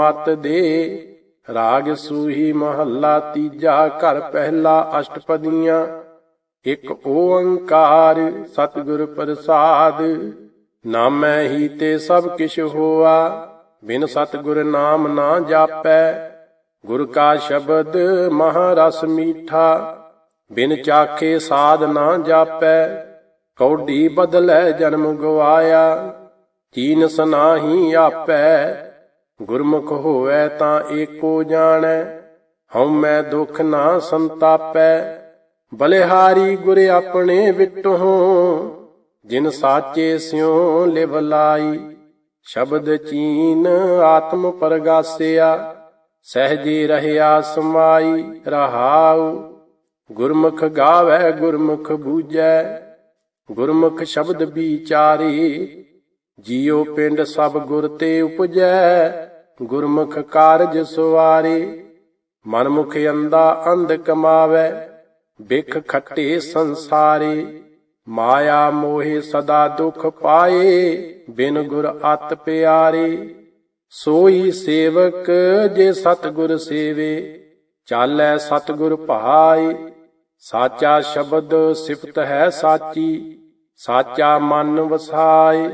ਮਤ ਦੇ। ਰਾਗ ਸੂਹੀ ਮਹੱਲਾ ਤੀਜਾ ਘਰ ਪਹਿਲਾ ਅਸ਼ਟਪਦੀਆਂ। ਇੱਕ ਓੰਕਾਰ ਸਤਿਗੁਰ ਪ੍ਰਸਾਦ। ਨਾਮੈ ਹੀ ਤੇ ਸਭ ਕਿਛ ਹੋਆ। ਬਿਨ ਸਤਿਗੁਰ ਨਾਮ ਨਾ ਜਾਪੈ। ਗੁਰ ਕਾ ਸ਼ਬਦ ਮਹਾਰਸ ਮੀਠਾ। ਬਿਨ ਚਾਖੇ ਸਾਧ ਨਾ ਜਾਪੈ। ਕੌਡੀ ਬਦਲੈ ਜਨਮ ਗਵਾਇਆ। ਚੀਨ ਸਨਾਹੀ ਆਪੈ। ਗੁਰਮੁਖ ਹੋਵੈ ਤਾਂ ਏਕੋ ਜਾਣੈ, ਹਉ ਮੈਂ ਦੁਖ ਨਾ ਸੰਤਾਪੈ। ਬਲਿਹਾਰੀ ਗੁਰ ਆਪਣੇ ਵਿਟਹੁ ਜਿਨ ਸਾਚੇ ਸਿਉ ਲਿਵ ਲਾਈ। ਸ਼ਬਦ ਚੀਨ ਆਤਮ ਪਰਗਾਸਿਆ, ਸਹਜੇ ਰਹਿਆ ਸਮਾਈ, ਰਹਾਉ। ਗੁਰਮੁਖ ਗਾਵੇ, ਗੁਰਮੁਖ ਬੂਜੈ ਗੁਰਮੁਖ ਸ਼ਬਦ ਵਿਚਾਰੇ, ਜੀਉ ਪਿੰਡ ਸਭ ਗੁਰ ਤੇ ਉਪਜੈ। ਗੁਰਮੁਖ ਕਾਰਜ ਸੁਵਾਰੇ, ਮਨਮੁਖ ਅੰਦਾ ਅੰਧ ਕਮਾਵੇ ਬਿਖ ਖੱਟੇ ਸੰਸਾਰੇ, ਮਾਇਆ ਮੋਹਿ ਸਦਾ ਦੁਖ ਪਾਏ, ਬਿਨ ਗੁਰ ਅਤ ਪਿਆਰੇ। ਸੋਈ ਸੇਵਕ ਜੇ ਸਤਗੁਰ ਸੇਵੇ, ਚਾਲੈ ਸਤਗੁਰ ਭਾਈ ਸਾਚਾ ਸ਼ਬਦ ਸਿਫਤ ਹੈ ਸਾਚੀ, ਸਾਚਾ ਮਨ ਵਸਾਏ।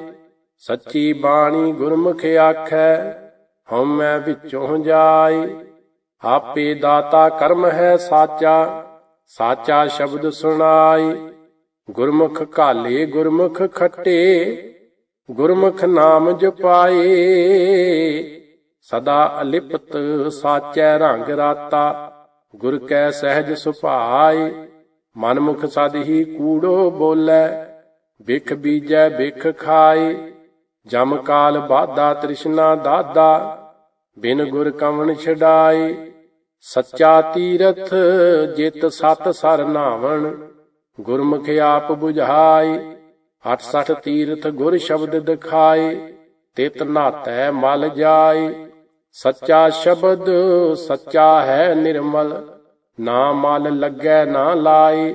ਸੱਚੀ ਬਾਣੀ ਗੁਰਮੁਖ ਆਖੈ ਹਉਮੈ ਵਿੱਚੋਂ ਜਾਈ। ਆਪੇ ਦਾਤਾ ਕਰਮ ਹੈ ਸਾਚਾ ਸਾਚਾ ਸ਼ਬਦ ਸੁਣਾਈ। ਗੁਰਮੁਖ ਕਾਲੇ ਗੁਰਮੁਖ ਖੱਟੇ, ਗੁਰਮੁਖ ਨਾਮ ਜਪਾਏ। ਸਦਾ ਅਲਿਪਤ ਸਾਚੈ ਰੰਗ ਰਾਤਾ, ਗੁਰ ਕੈ ਸਹਿਜ ਸੁਭਾਈ ਮਨਮੁਖ ਸਦ ਹੀ ਕੂੜੋ ਬੋਲੇ, ਵਿਖ ਬੀਜੈ ਵਿਖ ਖਾਏ। ਜਮ ਕਾਲ ਬਾਧਾ ਤ੍ਰਿਸ਼ਨਾ ਦਾਦਾ, ਬਿਨ ਗੁਰ ਕਵਣ ਛਡਾਏ, ਸੱਚਾ ਤੀਰਥ ਜਿਤ ਸਤ ਸਰ ਨਾਵਣ, ਗੁਰਮੁਖ ਆਪ 부ਝਾਈ 68 ਤੀਰਥ ਗੁਰ ਸ਼ਬਦ ਦਿਖਾਏ, ਤਿਤ ਨਾਤੈ ਮਲ ਜਾਏ, ਸੱਚਾ ਸ਼ਬਦ ਸੱਚਾ ਹੈ ਨਿਰਮਲ, ਨਾ ਮਲ ਲੱਗੈ ਨਾ ਲਾਏ,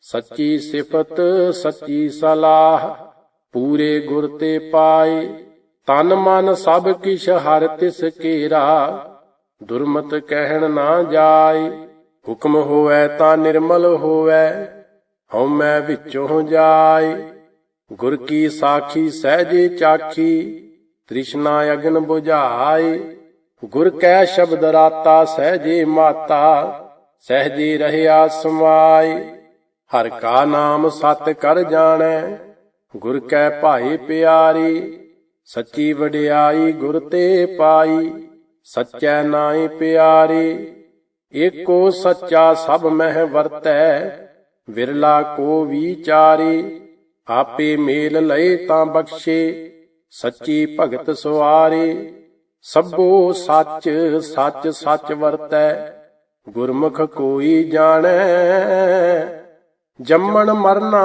ਸੱਚੀ ਸਿਫਤ ਸੱਚੀ ਸਲਾਹ। ਪੂਰੇ ਗੁਰ ਤੇ ਪਾਏ, ਤਨ ਮਨ ਸਭ ਕਿਛ ਹਰ ਤਿਸ ਕੇਰਾ। ਦੁਰਮਤ ਕਹਿਣ ਨਾ ਜਾਏ, ਹੁਕਮ ਹੋਵੇ ਤਾਂ ਨਿਰਮਲ ਹੋਵੇ, ਹਉ ਮੈਂ ਵਿੱਚੋਂ ਜਾਏ। ਗੁਰ ਕੀ ਸਾਖੀ ਸਹਜੇ ਚਾਖੀ, ਤ੍ਰਿਸ਼ਨਾ ਅਗਨ 부ਝਾਏ ਗੁਰ ਕੈ ਸ਼ਬਦ ਰਾਤਾ ਸਹਜੇ ਮਾਤਾ, ਸਹਜੇ ਰਹਿਆ ਸਮਾਈ ਹਰ ਕਾ ਨਾਮ ਸਤ ਕਰ ਜਾਣੈ ਗੁਰ ਕੈ ਭਾਏ ਪਿਆਰੀ, ਸੱਚੀ ਵਡਿਆਈ ਗੁਰ ਤੇ ਪਾਈ, ਸੱਚੈ ਨਾਈ ਪਿਆਰੀ, ਏਕੋ ਸੱਚਾ ਸਭ ਮਹਿ ਵਰਤੈ, ਵਿਰਲਾ ਕੋ ਵਿਚਾਰੀ, ਆਪੇ ਮੇਲ ਲਏ ਤਾਂ ਬਖਸ਼ੇ, ਸੱਚੀ ਭਗਤ ਸੁਆਰੇ, ਸਭੋ ਸੱਚ ਸੱਚ ਸੱਚ ਵਰਤੈ, ਗੁਰਮੁਖ ਕੋਈ ਜਾਣੈ ਜੰਮਣ ਮਰਨਾ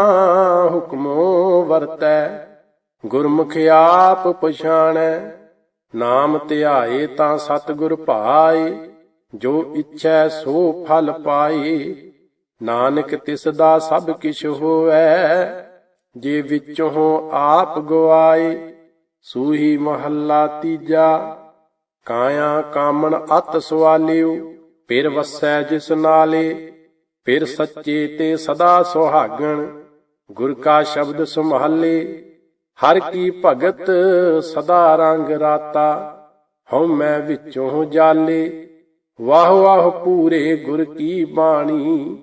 ਹੁਕਮੋ ਵਰਤੈ, ਗੁਰਮੁਖ ਆਪ ਪਛਾਣੈ। ਨਾਮ ਧਿਆਏ ਤਾਂ ਸਤਿਗੁਰ ਭਾਏ, ਜੋ ਇੱਛੈ ਸੋ ਫਲ ਪਾਏ। ਨਾਨਕ ਤਿਸ ਦਾ ਸਭ ਕਿਛ ਹੋਐ, ਜੇ ਵਿੱਚੋਂ ਆਪ ਗਵਾਏ, ਸੂਹੀ ਮਹੱਲਾ ਤੀਜਾ। ਕਾਇਆ ਕਾਮਣ ਅਤ ਸਵਾਲਿਓ, ਫਿਰ ਵਸੈ ਜਿਸ ਨਾਲੇ। ਫਿਰ ਸੱਚੇ ਤੇ ਸਦਾ ਸੁਹਾਗਣ, ਗੁਰ ਕਾ ਸ਼ਬਦ ਸੁਮਹੱਲੇ ਹਰ ਕੀ ਭਗਤ ਸਦਾ ਰੰਗ ਰਾਤਾ, ਹਉ ਮੈਂ ਵਿੱਚੋਂ ਜਾਲੇ, ਵਾਹ ਵਾਹ ਪੂਰੇ ਗੁਰ ਕੀ ਬਾਣੀ,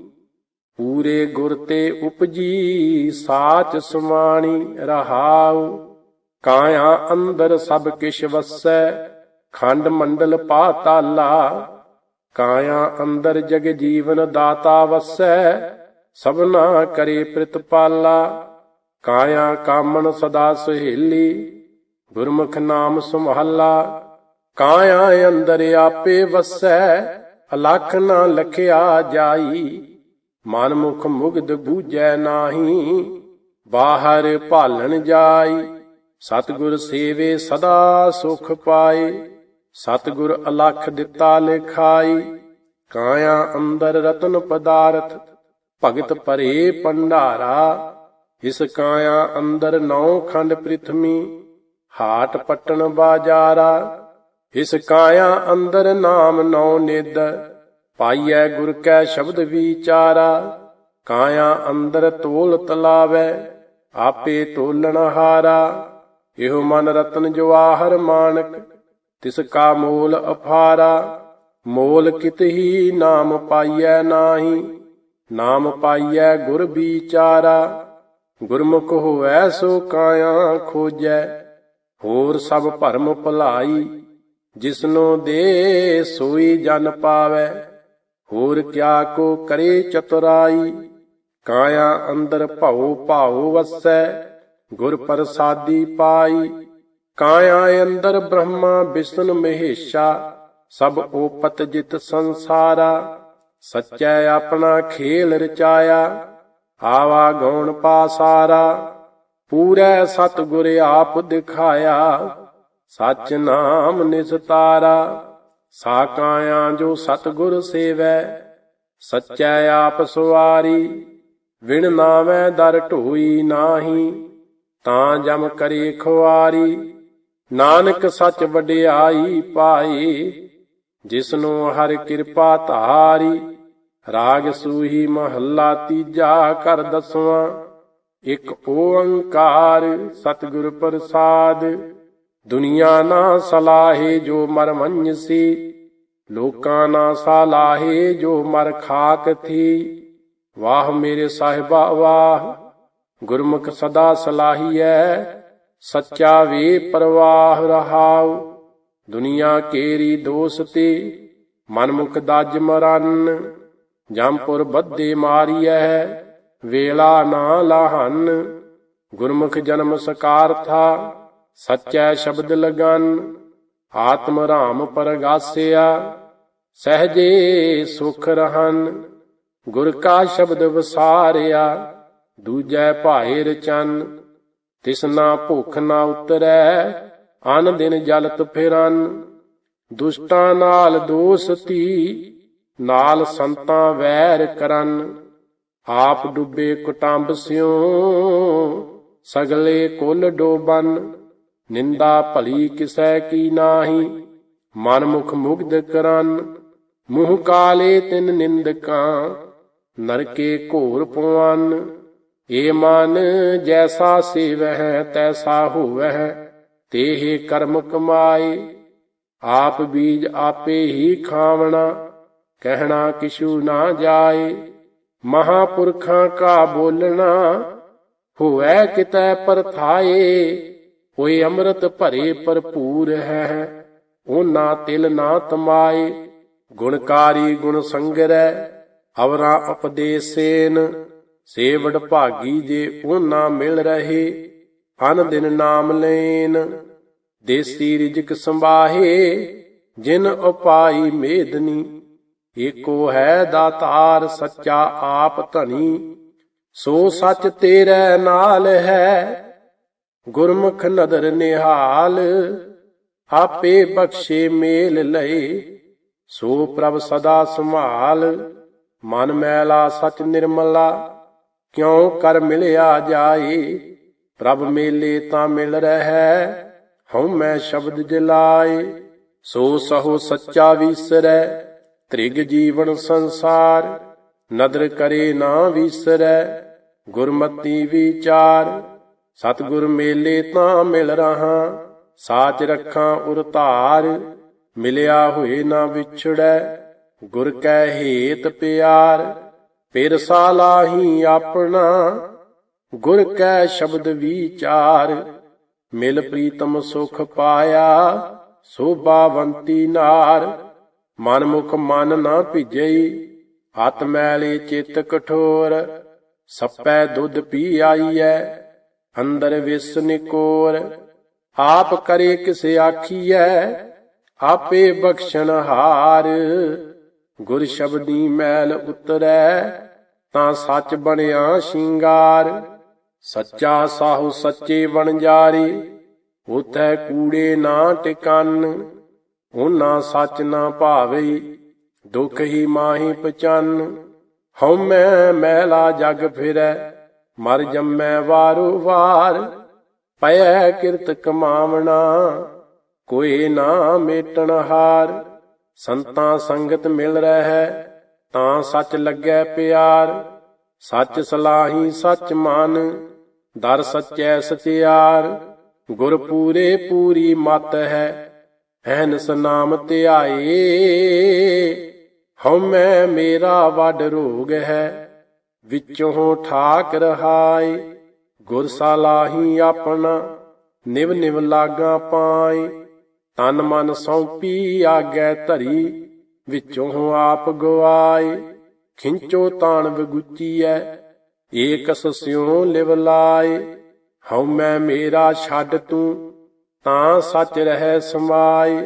ਪੂਰੇ ਗੁਰ ਤੇ ਉਪਜੀ ਸਾਚ ਸਮਾਣੀ ਰਹਾਉ, ਕਾਇਆ ਅੰਦਰ ਸਭ ਕਿਛ ਵਸੈ, ਖੰਡ ਮੰਡਲ ਪਾਤਾਲਾ ਕਾਇਆ ਅੰਦਰ ਜਗ ਜੀਵਨ ਦਾਤਾ ਵਸੈ, ਸਭਨਾ ਕਰੇ ਪ੍ਰਿਤਪਾਲਾ ਕਾਇਆ ਕਾਮਣ ਸਦਾ ਸੁਹੇਲੀ, ਗੁਰਮੁਖ ਨਾਮ ਸੁਮਹੱਲਾ ਕਾਇਆ ਅੰਦਰ ਆਪੇ ਵਸੈ, ਅਲਖ ਨਾ ਲਖਿਆ ਜਾਈ। ਮਨ ਮੁਖ ਮੁਗਧ ਬੂਝੈ ਨਾਹੀ, ਬਾਹਰ ਭਾਲਣ ਜਾਈ। ਸਤਿਗੁਰ ਸੇਵੇ ਸਦਾ ਸੁਖ ਪਾਏ। ਸਤਿਗੁਰ ਅਲਖ ਦਿੱਤਾ ਲਿਖਾਈ, ਕਾਇਆ ਅੰਦਰ ਰਤਨ ਪਦਾਰਥ, ਭਗਤ ਭਰੇ ਭੰਡਾਰਾ, ਇਸ ਕਾਇਆ ਅੰਦਰ ਨੌ ਖੰਡ ਪ੍ਰਿਥਮੀ, ਹਾਟ ਪਟਣ ਬਾਜਾਰਾ, ਇਸ ਕਾਇਆ ਅੰਦਰ ਨਾਮ ਨੌ ਨਿਦ ਪਾਈਐ ਗੁਰ ਕੈ ਸ਼ਬਦ ਵਿਚਾਰਾ, ਕਾਇਆ ਅੰਦਰ ਤੋਲ ਤਲਾਵੈ, ਆਪੇ ਤੋਲਣ ਹਾਰਾ, ਇਹੋ ਮਨ ਰਤਨ ਜਵਾਹਰ ਮਾਨਕ ਤਿਸ ਕਾ ਮੂਲ ਅਫਾਰਾ ਮੋਲ ਕਿਤਹੀ ਨਾਮ ਪਾਈਐ ਨਾਹੀ, ਨਾਮ ਪਾਈਐ ਗੁਰ ਵਿਚਾਰਾ ਗੁਰਮੁਖ ਹੋਵੈ ਸੋ ਕਾਇਆ ਖੋਜੈ, ਹੋਰ ਸਭ ਭਰਮ ਭਲਾਈ, ਜਿਸਨੋ ਦੇ ਸੋਈ ਜਨ ਪਾਵੈ, ਹੋਰ ਕਿਆ ਕੋ ਕਰੇ ਚਤੁਰਾਈ, ਕਾਇਆ ਅੰਦਰ ਭਉ ਭਾਉ ਵਸੈ, ਗੁਰ ਪ੍ਰਸਾਦੀ ਪਾਈ ਕਾਇਆ ਅੰਦਰ ਬ੍ਰਹਮਾ ਵਿਸ਼ਨ ਮਹੇਸ਼ਾ, ਸਭ ਓਪਤ ਜਿਤ ਸੰਸਾਰਾ, ਸੱਚੈ ਆਪਣਾ ਖੇਲ ਰਚਾਇਆ, ਆਵਾ ਗਉਣ ਪਾਸਾਰਾ, ਪੂਰੈ ਸਤਿਗੁਰ ਆਪ ਦਿਖਾਇਆ, ਸਚ ਨਾਮ ਨਿਸਤਾਰਾ ਸਾ ਕਾਇਆ ਜੋ ਸਤਿਗੁਰ ਸੇਵੈ, ਸੱਚੈ ਆਪ ਸੁਵਾਰੀ ਵਿਣ ਨਾਵੈ ਦਰ ਢੋਈ ਨਾਹੀ, ਤਾਂ ਜਮ ਕਰੇ ਖੁਆਰੀ ਨਾਨਕ ਸੱਚ ਵਡਿਆਈ ਪਾਈ, ਜਿਸਨੂੰ ਹਰ ਕਿਰਪਾ ਧਾਰੀ, ਰਾਗ ਸੂਹੀ ਮਹੱਲਾ ਤੀਜਾ ਕਰ ਦਸਵਾਂ। ਇੱਕ ਓੰਕਾਰ ਸਤਿਗੁਰ ਪ੍ਰਸਾਦ, ਦੁਨੀਆ ਨਾ ਸਲਾਹੇ ਜੋ ਮਰ ਮੰਨਸੀ, ਲੋਕਾਂ ਨਾ ਸਲਾਹੇ ਜੋ ਮਰ ਖਾਕ ਥੀ। ਵਾਹ ਮੇਰੇ ਸਾਹਿਬਾ, ਵਾਹ, ਗੁਰਮੁਖ ਸਦਾ ਸਲਾਹੀਐ ਸੱਚਾ ਵੇ ਪ੍ਰਵਾਹ ਰਹਾਉ। ਦੁਨੀਆ ਕੇਰੀ ਦੋਸਤੀ, ਮਨਮੁਖ ਦਜ ਮਰਨ। ਜੰਪੁਰ ਬੱਦੇ ਮਾਰੀਐ, ਵੇਲਾ ਨਾ ਲਾਹਨ। ਗੁਰਮੁਖ ਜਨਮ ਸਕਾਰ ਥਾ ਸੱਚੈ ਸ਼ਬਦ ਲਗਨ। ਆਤਮ ਰਾਮ ਪਰਗਾਸਿਆ, ਸਹਜੇ ਸੁਖ ਰਹਨ। ਗੁਰ ਕਾ ਸ਼ਬਦ ਵਸਾਰਿਆ, ਦੂਜੈ ਭਾਏ ਰਚਨ ਤਿਸਨਾ ਭੁਖ ਨਾ ਉਤਰੈ, ਅਨ ਦਿਨ ਜਲਤ ਫਿਰਨ। ਦੁਸ਼ਟਾਂ ਨਾਲ ਦੋਸਤੀ ਨਾਲ ਸੰਤਾਂ ਵੈਰ ਕਰਨ। ਆਪ ਡੁੱਬੇ ਕੁਟੰਬ ਸਿਉ, ਸਗਲੇ ਕੁੱਲ ਡੋਬਨ। ਨਿੰਦਾ ਭਲੀ ਕਿਸੈ ਕੀ ਨਾਹੀ ਮਨ ਮੁਖ ਮੁਗਧ ਕਰਨ। ਮੂੰਹ ਕਾਲੇ ਤਿਨ ਨਿੰਦਕਾਂ, ਨਰਕੇ ਘੋਰ ਪਵਨ ਏ ਮਨ ਜੈਸਾ ਸੇਵਹਿ, ਤੈਸਾ ਹੋਵਹਿ, ਤੇਹ ਕਰਮ ਕਮਾਏ। ਆਪ ਬੀਜ ਆਪੇ ਹੀ ਖਾਵਣਾ, ਕਹਿਣਾ ਕਿਛੂ ਨਾ ਜਾਏ। ਮਹਾਪੁਰਖਾਂ ਕਾ ਬੋਲਣਾ ਹੋਵੈ ਕਿਤੈ ਪਰਥਾਏ। ਹੋਏ ਅੰਮ੍ਰਿਤ ਭਰੇ ਭਰਪੂਰ ਹੈ ਉਹਨਾਂ ਤਿਲ ਨਾ ਤਮਾਏ। ਗੁਣਕਾਰੀ ਗੁਣ ਸੰਗਰੈ ਅਵਰਾ ਉਪਦੇਸੇਨ। ਸੇਵੜ ਭਾਗੀ ਜੇ ਉਹਨਾਂ ਮਿਲ ਰਹੇ, ਅਨ ਦਿਨ ਨਾਮ ਲੈਨ। ਦੇਸੀ ਰਿਜਕ ਸੰਭਾਹੇ, ਜਿਨ ਉਪਾਈ ਮੇਦਨੀ। ਏਕੋ ਹੈ ਦਾਤਾਰ ਸੱਚਾ ਆਪ ਧਨੀ। ਸੋ ਸੱਚ ਤੇਰੇ ਨਾਲ ਹੈ, ਗੁਰਮੁਖ ਨਦਰ ਨਿਹਾਲ। ਆਪੇ ਬਖਸ਼ੇ ਮੇਲ ਲਏ, ਸੋ ਪ੍ਰਭ ਸਦਾ ਸੰਭਾਲ। ਮਨ ਮੈਲਾ ਸਚ ਨਿਰਮਲਾ ਕਿਉ ਕਰ ਮਿਲਿਆ ਜਾਏ ਪ੍ਰਭ ਮੇਲੇ ਤਾਂ ਮਿਲ ਰਹਿ, ਹਉ ਮੈਂ ਸ਼ਬਦ ਜਲਾਏ। ਸੋ ਸਹੋ ਸੱਚਾ ਵਿਸਰੈ, ਤ੍ਰਿਗ ਜੀਵਨ ਸੰਸਾਰ। ਨਦਰ ਕਰੇ ਨਾ ਵਿਸਰੈ, ਗੁਰਮਤੀ ਵਿਚਾਰ। ਸਤਿਗੁਰ ਮੇਲੇ ਤਾਂ ਮਿਲ ਰਹਾ, ਸਾਚ ਰੱਖਾਂ ਉਰ ਧਾਰ। ਮਿਲਿਆ ਹੋਏ ਨਾ ਵਿਛੜੈ, ਗੁਰ ਕੈ ਹੇਤ ਪਿਆਰ। ਪਿਰ ਸਾਲਾਹੀ ਆਪਣਾ ਗੁਰ ਕੈ ਸ਼ਬਦ ਵਿਚਾਰ। ਮਿਲ ਪ੍ਰੀਤਮ ਸੁਖ ਪਾਇਆ ਸੋਭਾਵੰਤੀ ਨਾਰ। ਮਨ ਮੁਖ ਮਨ ਨਾ ਭਿਜਈ, ਹੱਥ ਮੈਲੇ ਚਿੱਤ ਕਠੋਰ। ਸੱਪੈ ਦੁੱਧ ਪੀ ਆਈਐ ਅੰਦਰ ਵਿਸ ਨਿਕੋਰ। ਆਪ ਕਰੇ ਕਿਸ ਆਖੀਐ, ਆਪੇ ਬਖਸ਼ਣ ਹਾਰ। ਗੁਰ ਸ਼ਬਦੀ ਮੈਲ ਉਤਰੈ, ਤਾਂ ਸੱਚ ਬਣਿਆ ਸ਼ਿੰਗਾਰ। ਸੱਚਾ ਸਾਹੂ ਸੱਚੇ ਵਣਜਾਰੀ ਉਥੈ ਕੂੜੇ ਨਾ ਟਿਕਨ। ਉਹਨਾਂ ਸੱਚ ਨਾ ਭਾਵੇ, ਦੁਖ ਹੀ ਮਾਹੀ ਪਚਨ। ਹਉਮੈ ਮੈਲਾ ਜਗ ਫਿਰੈ, ਮਰ ਜੰਮੈ ਵਾਰੂ ਵਾਰ। ਪਇਐ ਕਿਰਤ ਕਮਾਵਣਾ ਕੋਏ ਨਾ ਮੇਟਣ ਹਾਰ। ਸੰਤਾਂ ਸੰਗਤ ਮਿਲ ਰਹਿ, ਤਾਂ ਸੱਚ ਲੱਗੈ ਪਿਆਰ। ਸੱਚ ਸਲਾਹੀ ਸੱਚ ਮਨ, ਦਰ ਸੱਚੈ ਸਚਿਆਰ ਗੁਰ ਪੂਰੇ ਪੂਰੀ ਮਤ ਹੈ ਐਨਸ ਨਾਮ ਧਿਆਏ। ਹਉਮੈ ਮੇਰਾ ਵੱਡ ਰੋਗ ਹੈ, ਵਿੱਚੋਂ ਠਾਕ ਰਹਾਈ ਗੁਰ ਸਲਾਹੀ ਆਪਣਾ, ਨਿਵ ਨਿਵ ਲਾਗਾ ਪਾਈ ਤਨ ਮਨ ਸੌਂਪੀ, ਆਗੈ ਧਰੀ, ਵਿੱਚੋਂ ਆਪ ਗਵਾਏ। ਖਿੰਚੋ ਤਾਣ ਵਿਗੁਚੀਐ, ਏਕਸ ਸਿਉ ਲਿਵ ਲਾਏ। ਹਉ ਮੈਂ ਮੇਰਾ ਛੱਡ ਤੂੰ, ਤਾਂ ਸੱਚ ਰਹਿ ਸਮਾਈ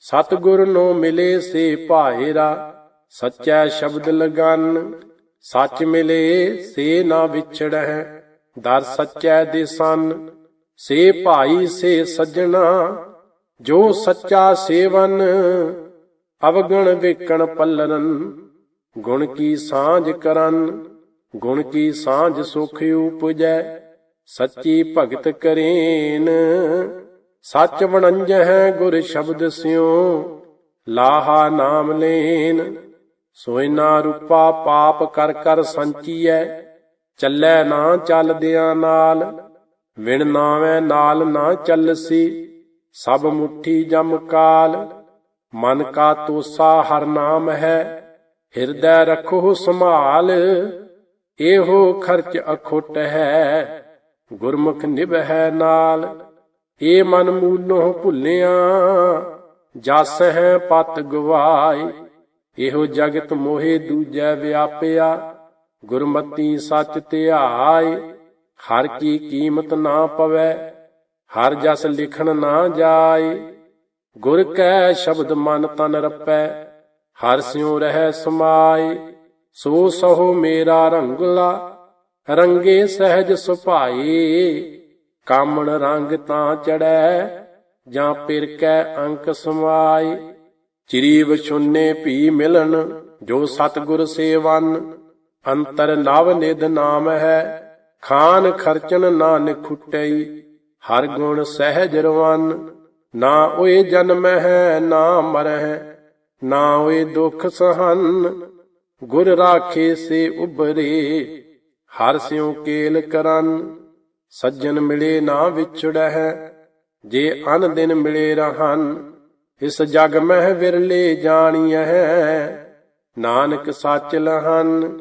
ਸਤਿਗੁਰ ਨੂੰ ਮਿਲੇ ਸੇ ਭਾਏਰਾ, ਸੱਚੈ ਸ਼ਬਦ ਲਗਨ। ਸੱਚ ਮਿਲੇ ਸੇ ਨਾ ਵਿਛੜੈ ਦਰ ਸੱਚੈ ਦੇ ਸਨ। ਸੇ ਭਾਈ ਸੇ ਸੱਜਣਾ ਜੋ ਸੱਚਾ ਸੇਵਨ, ਅਵਗਣ ਵੇਕਣ ਪੱਲਰਨ, ਗੁਣ ਕੀ ਸਾਂਝ ਕਰਨ, ਗੁਣ ਕੀ ਸਾਂਝ ਸੁਖ ਉਪਜੈ, ਸੱਚੀ ਭਗਤ ਕਰੇਨ। ਸੱਚ ਵਣੰਜ ਹੈ ਗੁਰ ਸ਼ਬਦ ਸਿਉ, ਲਾਹਾ ਨਾਮ ਲੈਨ। ਸੋਇਨਾ ਰੂਪਾ ਪਾਪ ਕਰ ਕਰ ਸੰਚੀਐ, ਚੱਲੈ ਨਾ ਚੱਲਦਿਆਂ ਨਾਲ। ਵਿਣ ਨਾਵੇਂ ਨਾਲ ਨਾ ਚੱਲਸੀ ਸਭ ਮੁਠੀ ਜਮ ਕਾਲ, ਮਨ ਕਾ ਤੋਸਾ ਹਰ ਨਾਮ ਹੈ, ਹਿਰਦੈ ਰਖੋ ਸੰਭਾਲ, ਇਹੋ ਖਰਚ ਅਖੁੱਟ ਹੈ, ਗੁਰਮੁਖ ਨਿਭੈ ਨਾਲ, ਏ ਮਨ ਮੂਲੋਂ ਭੁੱਲਿਆ ਜਸ ਹੈ ਪਤ ਗਵਾਈ ਇਹੋ ਜਗਤ ਮੋਹੇ ਦੂਜੈ ਵਿਆਪਿਆ, ਗੁਰਮਤੀ ਸੱਚ ਧਿਆਈ ਹਰ ਕੀ ਕੀਮਤ ਨਾ ਪਵੈ ਹਰ ਜਸ ਲਿਖਣ ਨਾ ਜਾਏ, ਗੁਰ ਕੈ ਸ਼ਬਦ ਮਨ ਤਨ ਰਪੈ, ਹਰ ਸਿਉ ਰਹਿ ਸਮਾਏ, ਸੋ ਸਹੋ ਮੇਰਾ ਰੰਗਲਾ, ਰੰਗੇ ਸਹਿਜ ਸੁਭਾਈ ਕਾਮਣ ਰੰਗ ਤਾਂ ਚੜੈ, ਜਾਂ ਪਿਰ ਕੈ ਅੰਕ ਸਮਾਏ। ਚਿਰੀ ਵਿਛੁੰਨੇ ਭੀ ਮਿਲਣ, ਜੋ ਸਤਗੁਰ ਸੇਵਨ, ਅੰਤਰ ਨਵ ਨਿਧ ਨਾਮ ਹੈ, ਖਾਨ ਖਰਚਨ ਨਾਨਕ ਖੁੱਟਈ ਹਰ ਗੁਣ ਸਹਿਜ ਰਵਨ, ਨਾ ਓਏ ਜਨਮ ਹੈ ਨਾ ਮਰਹਿ, ਨਾ ਓਏ ਦੁਖ ਸਹਨ, ਗੁਰ ਰਾਖੇ ਸੇ ਉਬਰੇ ਹਰ ਸਿਉ ਕੇਲ ਕਰਨ, ਸੱਜਣ ਮਿਲੇ ਨਾ ਵਿਛੜਹਿ, ਜੇ ਅਨ ਦਿਨ ਮਿਲੇ ਰਹਨ, ਇਸ ਜਗ ਮਹਿ ਵਿਰਲੇ ਜਾਣੀਐ, ਨਾਨਕ ਸੱਚ ਲਹਨ